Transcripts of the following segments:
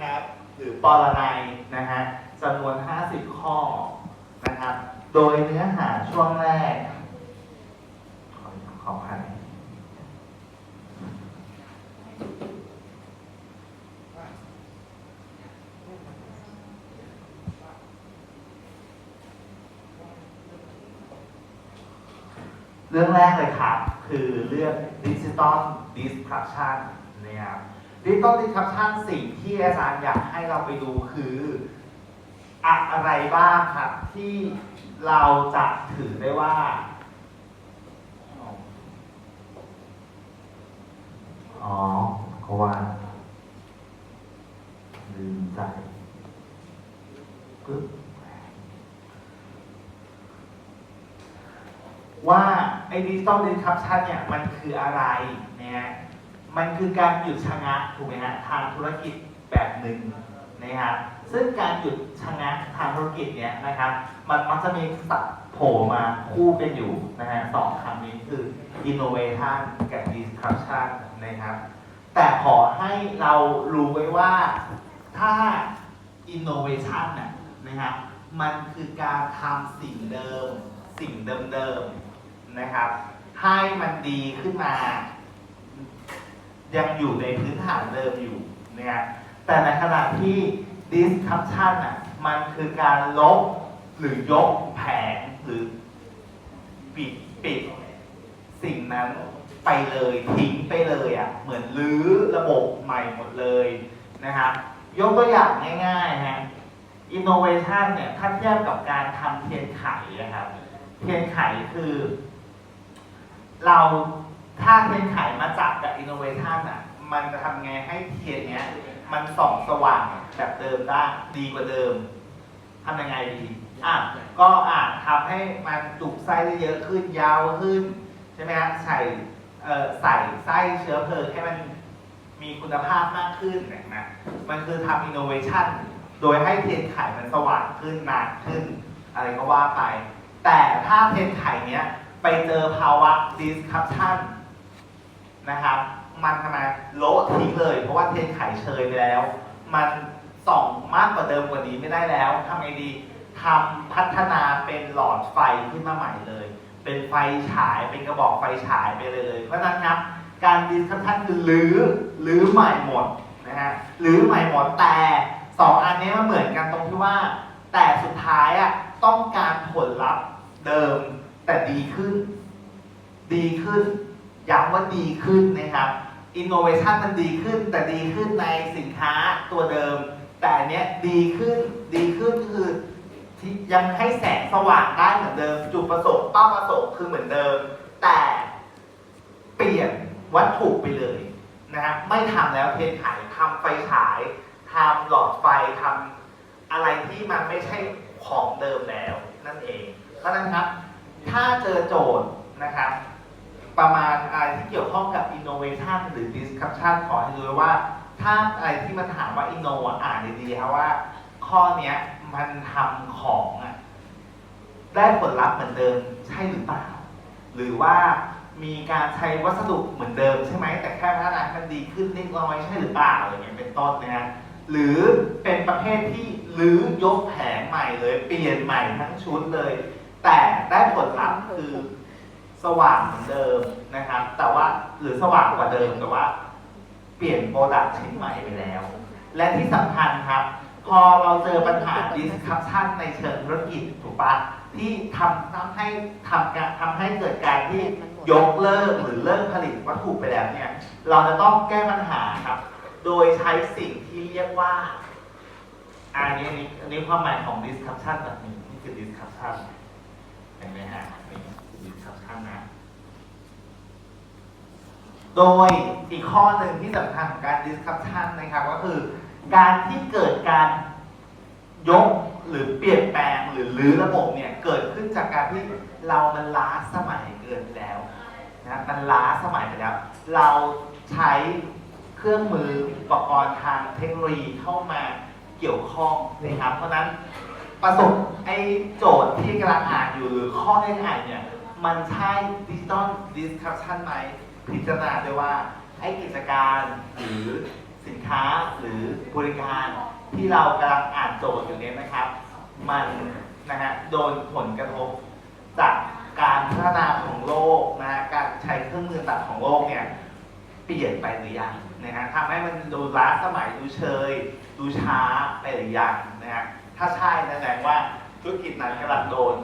นะครับ หรือปรนัยนะฮะจำนวน 50 ข้อนะครับ โดยเนื้อหาช่วงแรก ขอขอให้เรื่องแรกเลยครับ คือเรื่อง Digital Disruption นะครับ Digital Disruption สิ่งที่อาจารย์อยากให้เราไปดูคือ อะไรบ้างครับที่เราจะถือได้ว่าอ๋อก็ว่าลืมใจปึ๊บว่าไอ้ดิจิตอลดิสคัพชันเนี่ยมันคืออะไรเนี่ย มันคือการหยุดชะงักถูกไหมฮะทางธุรกิจแบบหนึ่งนะครับซึ่งการหยุดชะงักทางธุรกิจเนี่ยนะครับมันมักจะมีสับโผล่มาคู่กันอยู่นะฮะสองคำนี้คือ innovation กับ disruption นะครับแต่ขอให้เรารู้ไว้ว่าถ้า innovation น่ะนะครับมันคือการทำสิ่งเดิม สิ่งเดิมๆนะครับให้มันดีขึ้นมา ยังอยู่ในพื้นฐานเดิมอยู่นะครับแต่ในขณะที่ disruption อะมันคือการลบหรือยกแผงหรือปิดปิดสิ่งนั้นไปเลยทิ้งไปเลยอะเหมือนรื้อระบบใหม่หมดเลยนะครับยกตัวอย่างง่ายๆฮะ innovation เนี่ยถ้าเทียบกับการทำเทียนไขนะครับ เทียนไขคือ เราถ้าเทียนไขมาจับกับ innovation อะ มันจะทำไงให้เทียนเนี้ย มันส่องสว่างแบบเดิมได้ดีกว่าเดิมทำยังไงดีอะก็อะทำให้มันจุกไส้ได้เยอะขึ้นยาวขึ้นใช่ไหมฮะใส่เอ่อใส่ไส้เชื้อเพลิงให้มันมีคุณภาพมากขึ้นนะมันคือทำ innovation โดยให้เทียนไขมันสว่างขึ้นนานขึ้น อะไรก็ว่าไป แต่ถ้าเทียนไขเนี้ยไปเจอภาวะ disruption นะครับ มันทำไมโละทิ้งเลย เพราะว่าเทียนไขเชยไปแล้ว มันส่องมากกว่าเดิมกว่านี้ไม่ได้แล้วทำไงดีทำพัฒนาเป็นหลอดไฟขึ้นมาใหม่เลย เป็นไฟฉายเป็นกระบอกไฟฉายไปเลย เพราะฉะนั้นครับ การดิสคัพชันคือรื้อรื้อใหม่หมดนะฮะรื้อใหม่หมดแต่สองอันนี้มันเหมือนกันตรงที่ว่า แต่สุดท้ายอะต้องการผลลัพธ์เดิมแต่ดีขึ้น ดีขึ้น ย้ำว่าดีขึ้นนะครับ innovation มันดีขึ้น แต่ดีขึ้นในสินค้าตัวเดิม แต่อันเนี้ยดีขึ้นดีขึ้นคือที่ยังให้แสงสว่างได้เหมือนเดิม จุดประสงค์เป้าประสงค์คือเหมือนเดิม แต่เปลี่ยนวัตถุไปเลยนะครับไม่ทำแล้วเทียนไขทำไฟฉายทำหลอดไฟทำอะไรที่มันไม่ใช่ของเดิมแล้วนั่นเองเพราะนั้นครับ ถ้าเจอโจทย์นะครับ ประมาณอะไรที่เกี่ยวข้องกับ innovation หรือ disruption ขอให้รู้ไว้ว่า ถ้าอะไรที่มันถามว่า inno อะอ่านดีๆครับว่า ข้อเนี้ยมันทำของอะได้ผลลัพธ์เหมือนเดิมใช่หรือเปล่า หรือว่ามีการใช้วัสดุเหมือนเดิมใช่ไหม แต่แค่พัฒนามันดีขึ้นเล็กน้อยใช่หรือเปล่าอย่างเงี้ยเป็นต้นนะฮะหรือเป็นประเภทที่หรือยกแผงใหม่เลย เปลี่ยนใหม่ทั้งชุดเลย แต่ได้ผลลัพธ์คือ สว่างเหมือนเดิมนะครับ แต่ว่าหรือสว่างกว่าเดิมแต่ว่า เปลี่ยนโปรดักต์ชิ้นใหม่ไปแล้ว และที่สำคัญครับ พอเราเจอปัญหา disruption ในเชิงธุรกิจถูกปะที่ทำทำให้ทำการทำให้เกิดการที่ยกเลิกหรือเลิกผลิตวัตถุไปแล้วเนี่ย เราจะต้องแก้ปัญหาครับ โดยใช้สิ่งที่เรียกว่าอันนี้อันนี้อันนี้ความหมายของ disruption แบบนี้นี่คือ disruption เห็นไหมฮะ นี่ disruption นะโดยอีกข้อหนึ่งที่สำคัญของการ disruption นะครับก็คือ การที่เกิดการยกหรือเปลี่ยนแปลงหรือรื้อระบบเนี่ยเกิดขึ้นจากการที่เรามันล้าสมัยเกินแล้วนะมันล้าสมัยไปแล้ว เราใช้เครื่องมืออุปกรณ์ทางเทคโนโลยีเข้ามาเกี่ยวข้องนะครับ เพราะฉะนั้นประสบไอ้โจทย์ที่กำลังอ่านอยู่หรือข้อที่อ่านเนี่ย มันใช่ดิจิตอลดิสคัพชันไหม พิจารณาด้วยว่า ไอ้กิจการหรือสินค้าหรือบริการที่เรากำลังอ่านโจทย์อยู่เนี้นะครับ มันนะฮะโดนผลกระทบจากการพัฒนาของโลกนะฮะการใช้เครื่องมือต่างของโลกเนี่ยเปลี่ยนไปหรือยังนะฮะทำให้มันดูล้าสมัยดูเชย ดูช้าไปหรือยังนะฮะถ้าใช่แสดงว่าธุรกิจนั้นกำลังโดน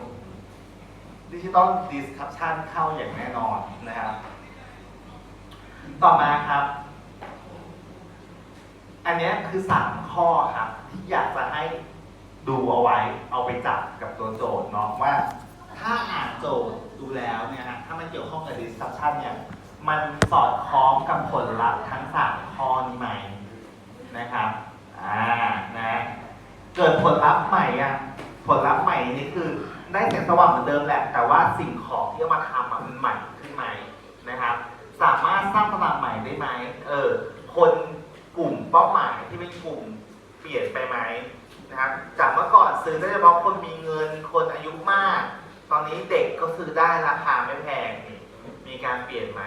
ดิจิตอลดิสคัพชันเข้าอย่างแน่นอนนะครับ ต่อมาครับ อันนี้คือสามข้อครับ ที่อยากจะให้ดูเอาไว้ เอาไปจับกับตัวโจทย์เนาะว่า ถ้าอ่านโจทย์ดูแล้วเนี่ยฮะถ้ามันเกี่ยวข้องกับ disruption เนี่ย มันสอดคล้องกับผลลัพธ์ทั้งสามข้อนี้ไหมนะครับอ่านะเกิดผลลัพธ์ใหม่อะผลลัพธ์ใหม่นี่คือ ได้แสงสว่างเหมือนเดิมแหละ แต่ว่าสิ่งของที่เอามาทำอะมันใหม่ขึ้นไหมนะครับ สามารถสร้างตลาดใหม่ได้ไหมเออคนกลุ่มเป้าหมายที่เป็นกลุ่มเปลี่ยนไปไหมนะครับจากเมื่อก่อนซื้อได้เฉพาะคนมีเงินคนอายุมาก ตอนนี้เด็กก็ซื้อได้ราคาไม่แพงนี่มีการเปลี่ยนไหม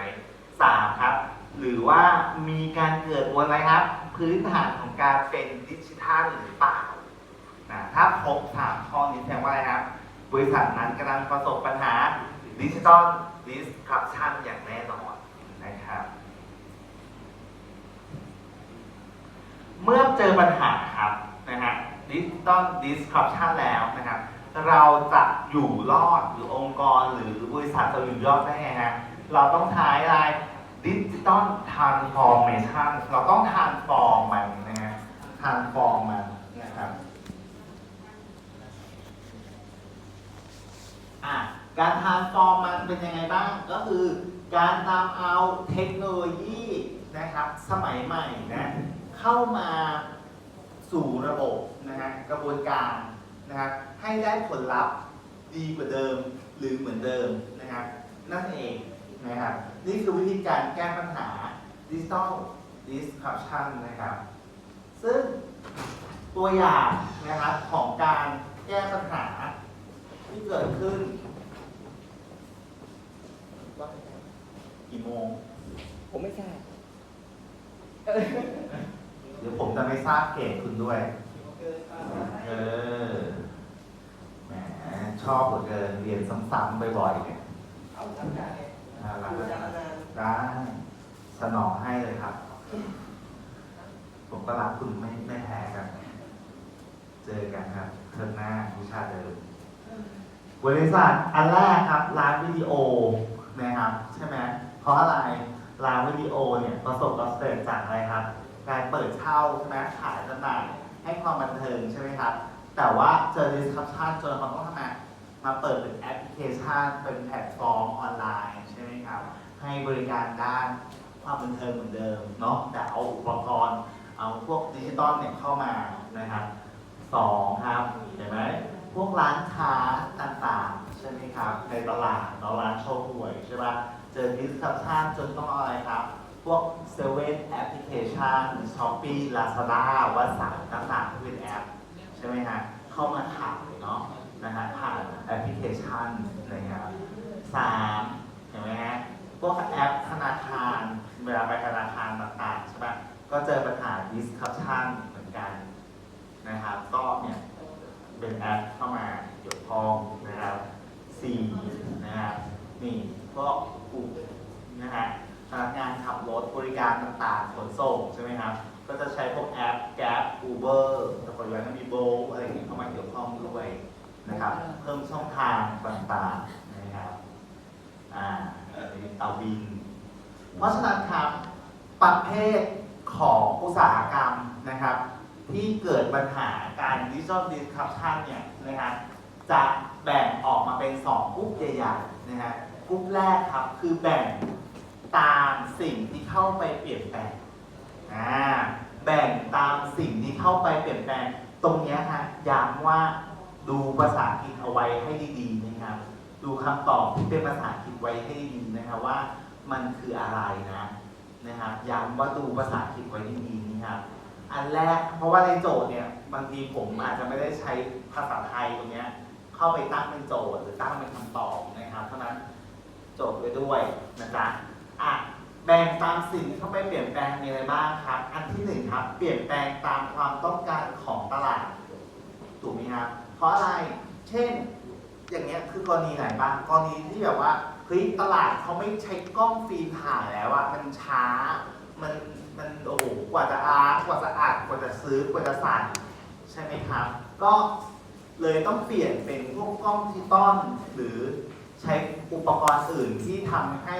สามครับ หรือว่ามีการเกิดบนอะไรครับ พื้นฐานของการเป็นดิจิทัลหรือเปล่านะถ้าครบสามข้อนี้แสดงว่าอะไรครับ บริษัทนั้นกำลังประสบปัญหาดิจิ t a ลดิสค r ั p ชันอย่างแน่นอนนะครับ เมื่อเจอปัญหาครับนะฮะดิจิตอลดิสค r ั p ชันแล้วนะครับ เราจะอยู่รอดหรือองค์กรหรือบริษัทจะอยู่รอดได้ไงฮะเราต้องใช้อะไรดิจิตอลทรานส์ฟอร์เมชันเราต้องทรานส์ฟอร์มมันนะฮะทรานส์ฟอร์มมันนะครับ อะ การทานฟอร์มมันเป็นยังไงบ้าง ก็คือการนำเอาเทคโนโลยีนะครับสมัยใหม่นะเข้ามาสู่ระบบนะฮะกระบวนการนะครับให้ได้ผลลัพธ์ดีกว่าเดิมหรือเหมือนเดิมนะครับนั่นเองนะครับนี่คือวิธีการแก้ปัญหา Digital Disruption นะครับ ซึ่งตัวอย่างนะครับของการแก้ปัญหาที่เกิดขึ้น กี่โมง ผมไม่ทราบเดี๋ยวผมจะไม่ทราบเกรดคุณด้วย เออ แหม ชอบเหลือเกินเรียนซ้ำๆบ่อยๆเนี่ยเอาทำการน่ารักดูยาวนานได้สนองให้เลยครับ ผมก็รักคุณไม่ไม่แพ้กัน เจอกันครับเทอมหน้าวิชาเดิมบริษัทอันแรกครับ ร้านวิดีโอ นะครับใช่ไหมเพราะอะไรร้านวิดีโอเนี่ยประสบความสำเร็จจากอะไรครับ การเปิดเช่าใช่ไหมขายจำหน่ายให้ความบันเทิงใช่ไหมครับ แต่ว่าเจอ disruption จนเขาต้องทำไงมาเปิดเป็นแอปพลิเคชัน เป็นแพลตฟอร์มออนไลน์ใช่ไหมครับ ให้บริการด้านความบันเทิงเหมือนเดิมเนาะแต่เอาอุปกรณ์ เอาพวกดิจิตอลเนี่ยเข้ามานะครับสองครับเห็นไหม พวกร้านค้าต่างๆ ใช่ไหมครับ ในตลาดเนาร้านโชว์หวยใช่ปะเจอ disruption จนต้องเอาอะไรครับ พวกเซเว่นแอปพลิเคชันช้อปปี้ลาซาด้าวัสันต่างๆที่เป็นแอป ใช่ไหมฮะเข้ามาขายเนาะนะฮะผ่านแอปพลิเคชันนะครับสามเห็นไหมฮะพวกแอปธนาคารเวลาไปธนาคารต่างๆใช่ปะก็เจอปัญหา disruption เหมือนกันนะครับก็เนี่ย เป็นแอปเข้ามาเกี่ยวข้องนะครับสีนะครับนี่พวกลุ่มนะฮะพนักงานขับรถบริการต่างๆขนส่งใช่ไหมครับ ก็จะใช้พวกแอป Gap Uber แล้วก็ยังมีโบอะไรอย่างเงี้ยเข้ามาเกี่ยวข้องด้วยนะครับ เพิ่มช่องทางต่างๆนะครับอ่าเตาบิน เพราะฉะนั้นครับประเภทของอุตสาหกรรมนะครับ ที่เกิดปัญหาการดิจิทัลดิสคัพชันเนี่ยนะครับจะแบ่งออกมาเป็น 2 กลุ่มใหญ่ๆนะฮะกลุ่มแรกครับคือแบ่งตามสิ่งที่เข้าไปเปลี่ยนแปลงอ่าแบ่งตามสิ่งที่เข้าไปเปลี่ยนแปลง ตรงนี้ฮะย้ำว่าดูภาษาอังกฤษเอาไว้ให้ดีๆนะครับ ดูคำตอบที่เป็นภาษาอังกฤษไว้ให้ดีนะครับว่ามันคืออะไรนะนะครับย้ำว่าดูภาษาอังกฤษไว้ดีๆนะครับ อันแรก เพราะว่าในโจทย์เนี่ยบางทีผมอาจจะไม่ได้ใช้ภาษาไทยตรงเนี้ยเข้าไปตั้งเป็นโจทย์หรือตั้งเป็นคำตอบนะครับเพราะนั้นโจทย์ไว้ด้วยนะจ๊ะอะแบ่งตามสิ่งที่เข้าไปเปลี่ยนแปลงมีอะไรบ้างครับ อันที่หนึ่งครับ เปลี่ยนแปลงตามความต้องการของตลาดถูกไหมครับเพราะอะไรเช่น อย่างเงี้ยคือกรณีไหนบ้างกรณีที่แบบว่าเฮ้ยตลาดเขาไม่ใช้กล้องฟิล์มถ่ายแล้วอะมันช้ามัน มันโอ้โหกว่าจะอาร์ตกว่าจะอัดกว่าจะซื้อกว่าจะสั่นใช่ไหมครับ ก็เลยต้องเปลี่ยนเป็นพวกกล้องดิจิตอลหรือใช้อุปกรณ์อื่นที่ทำให้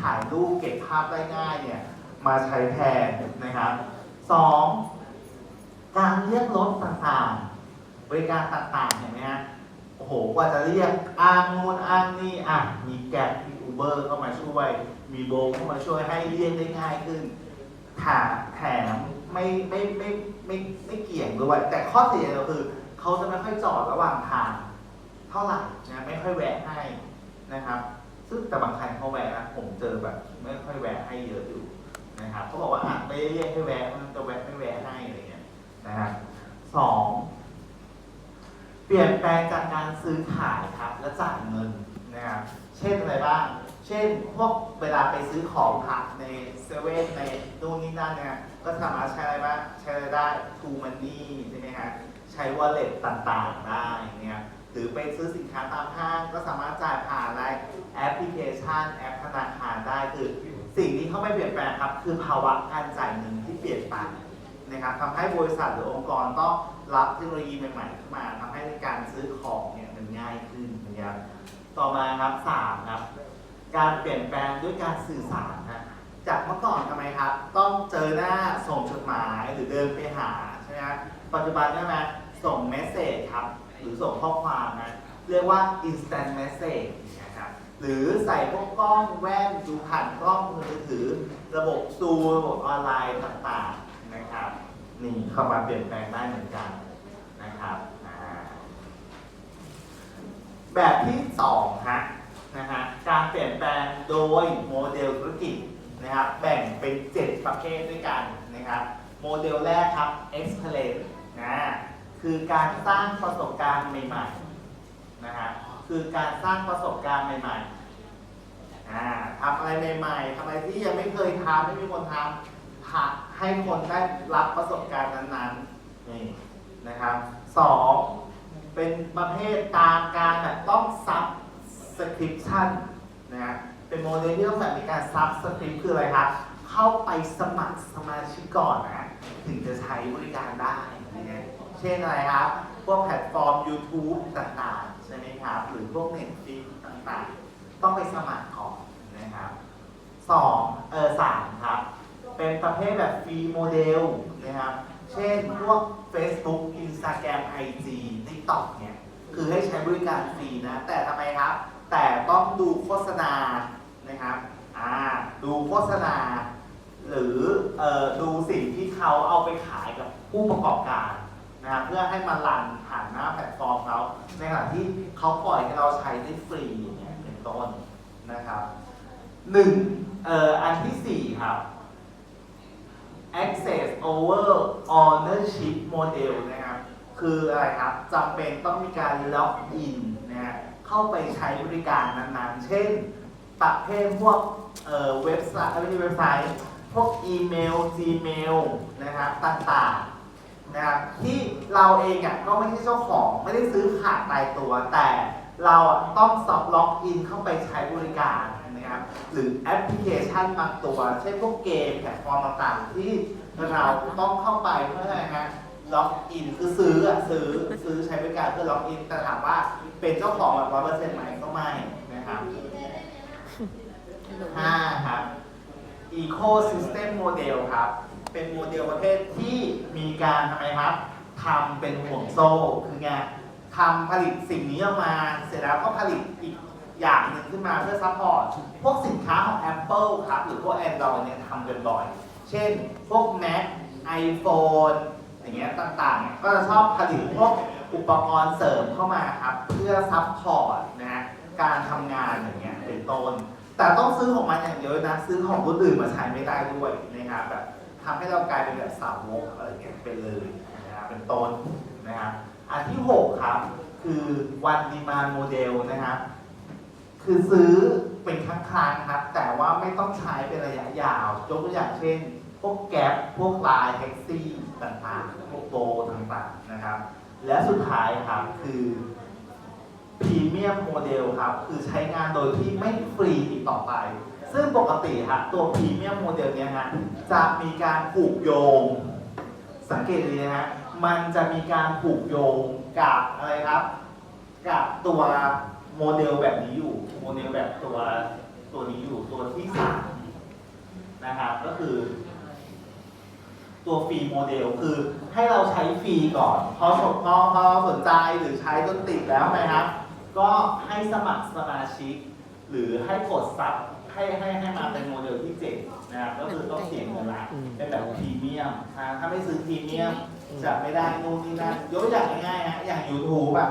ถ่ายรูปเก็บภาพได้ง่ายเนี่ยมาใช้แทนนะครับสองการเรียกรถต่างๆ บริการต่างๆเห็นไหมฮะโอ้โหกว่าจะเรียกอ้างนู่นอ้างนี่อะมีแกร็บมีอูเบอร์เข้ามาช่วย มีโบเข้ามาช่วยให้เรียกได้ง่ายขึ้น แถมแถมไม่ไม่ไม่ไม่ไม่เกี่ยงด้วยแต่ข้อเสียก็คือเขาจะไม่ค่อยจอดระหว่างทางเท่าไหร่นะไม่ค่อยแวะให้นะครับ ซึ่งแต่บางคันเขาแวะนะผมเจอแบบไม่ค่อยแวะให้เยอะอยู่นะครับเขาบอกว่าอะไม่เรียกให้แวะมันจะแวะไม่แวะให้อะไรเงี้ยนะครับสองเปลี่ยนแปลงจากการซื้อขายครับและจ่ายเงินนะครับเช่นอะไรบ้าง ช่นพวกเวลาไปซื้อของผักในเซเว่นในนู่นนี่นั่นเนี่ยก็สามารถใช้อะไรบ้างใช้ได้ True Money ใช่ไหมฮะใช้ wallet ต่างๆได้เนี่ยหรือไปซื้อสินค้าตามห้างก็สามารถจ่ายผ่านอะไรแอปพลิเคชันแอปธนาคารได้คือสิ่งที่เขาไม่เปลี่ยนแปลงครับ คือภาวะการจ่ายเงินที่เปลี่ยนไปนะครับทำให้บริษัทหรือองค์กรต้องรับเทคโนโลยีใหม่ๆเข้ามาทำให้การซื้อของเนี่ยมันง่ายขึ้นนะครับต่อมาครับสามครับ การเปลี่ยนแปลงด้วยการสื่อสารนะจากเมื่อก่อนทำไมครับ ต้องเจอหน้าส่งจดหมายหรือเดินไปหาใช่ไหมครับปัจจุบันใช่ไหมส่งเมสเซจครับ หรือส่งข้อความนะเรียกว่า instant message นะครับหรือใส่พวกกล้องแว่นดูผ่านกล้องมือถือ ระบบซูระบบออนไลน์ต่างๆนะครับนี่เข้ามาเปลี่ยนแปลงได้เหมือนกันนะครับแบบที่สองฮะ นะฮะการเปลี่ยนแปลงโดยโมเดลธุรกิจนะครับแบ่งเป็น 7 ประเภทด้วยกันนะครับโมเดลแรกครับ Excellence นะคือการสร้างประสบการณ์ใหม่ๆนะฮะคือการสร้างประสบการณ์ใหม่ๆทำอะไรใหม่ๆทำอะไรที่ยังไม่เคยทำไม่มีคนทำให้คนได้รับประสบการณ์นั้นๆนี่นะครับสองเป็นประเภทตามการแบบต้องซับ สคริปชั่นนะฮะเป็นโมเดลที่ต้องแบบมีการซับสคริปคืออะไรครับเข้าไปสมัครสมาชิกก่อนนะ ถึงจะใช้บริการได้นะฮะเช่นอะไรครับ พวกแพลตฟอร์ม YouTube ต่างๆ ใช่ไหมครับ หรือพวก Netflix ต่างๆ ต้องไปสมัครก่อนนะครับสองเออสามครับ เป็นประเภทแบบฟรีโมเดลนะครับ เช่นพวก Facebook Instagram IG TikTok เนี่ย คือให้ใช้บริการฟรีนะ แต่ทำไมครับ แต่ต้องดูโฆษณานะครับอ่าดูโฆษณา หรือเอ่อดูสิ่งที่เขาเอาไปขายกับผู้ประกอบการนะครับเพื่อให้มันรันผ่านหน้าแพลตฟอร์มเขาในขณะที่เขาปล่อยให้เราใช้ได้ฟรีอย่างเงี้ยเป็นต้นนะครับหนึ่งเอ่ออันที่สี่ครับ access over ownership model นะครับ คืออะไรครับจำเป็นต้องมีการล็อกอิน เข้าไปใช้บริการนั้นๆ เช่นประเภทพวกเอ่อเว็บไซต์ไม่ใช่เว็บไซต์ พวกอีเมล Gmail นะครับต่างๆนะครับที่เราเองอะก็ไม่ใช่เจ้าของไม่ได้ซื้อขาดตายตัว แต่เราอะต้องสอบล็อกอินเข้าไปใช้บริการนะครับหรือแอปพลิเคชันบางตัว เช่นพวกเกมแพลตฟอร์มต่างๆ ที่เราต้องเข้าไปเพื่ออะไรฮะ ล็อกอินคือซื้ออะซื้อซื้อใช้บริการเพื่อล็อกอินแต่ถามว่าเป็นเจ้าของแบบร้อยเปอร์เซ็นต์ไหมก็ไม่นะครับห้าครับ Ecosystem Model ครับ เป็นโมเดลประเภทที่มีการทำไมครับทำเป็นห่วงโซ่ คือไงทำผลิตสิ่งนี้ออกมา เสร็จแล้วก็ผลิตอีกอย่างหนึ่งขึ้นมาเพื่อซัพพอร์ต พวกสินค้าของ Apple ครับ หรือพวก Android เนี่ยทำกันบ่อย เช่น พวก Mac iPhone อย่างเงี้ยต่างๆ ก็จะชอบผลิตพวกอุปกรณ์เสริมเข้ามาครับ เพื่อซัพพอร์ตนะฮะการทำงานอย่างเงี้ยเป็นต้น แต่ต้องซื้อของมันอย่างเดียวนะซื้อของคนอื่นมาใช้ไม่ได้ด้วยนะครับแบบทำให้เรากลายเป็นแบบสาวกอะไรอย่างเงี้ยไปเลยนะครับเป็นต้นนะครับอันที่ 6 ครับ คือ one demand model นะครับคือซื้อเป็นครั้งครั้งๆครับ แต่ว่าไม่ต้องใช้เป็นระยะยาว ยกตัวอย่างเช่น พวกแก๊ปพวกไลน์แท็กซี่ต่างๆ พวกโบต่างๆนะครับ และสุดท้ายครับคือพรีเมียมโมเดลครับคือใช้งานโดยที่ไม่ฟรีอีกต่อไป ซึ่งปกติครับตัวพรีเมียมโมเดลเนี้ยฮะจะมีการผูกโยง สังเกตดีนะฮะมันจะมีการผูกโยงกับอะไรครับ กับตัวโมเดลแบบนี้อยู่ โมเดลแบบตัวตัวนี้อยู่ตัวที่สามนะครับก็คือ ตัวฟรีโมเดลคือให้เราใช้ฟรีก่อน พอสนพอพอสนใจหรือใช้จนติดแล้วนะครับ ก็ให้สมัครสมาชิก หรือให้กดซับให้ให้ให้มาเป็นโมเดลที่เจ็ดนะครับก็คือต้องเสียเงินละเป็นแบบพรีเมียมนะถ้าไม่ซื้อพรีเมียมจะไม่ได้นู่นนี่นั่นยกตัวอย่างง่ายๆฮะอย่าง YouTube แบบ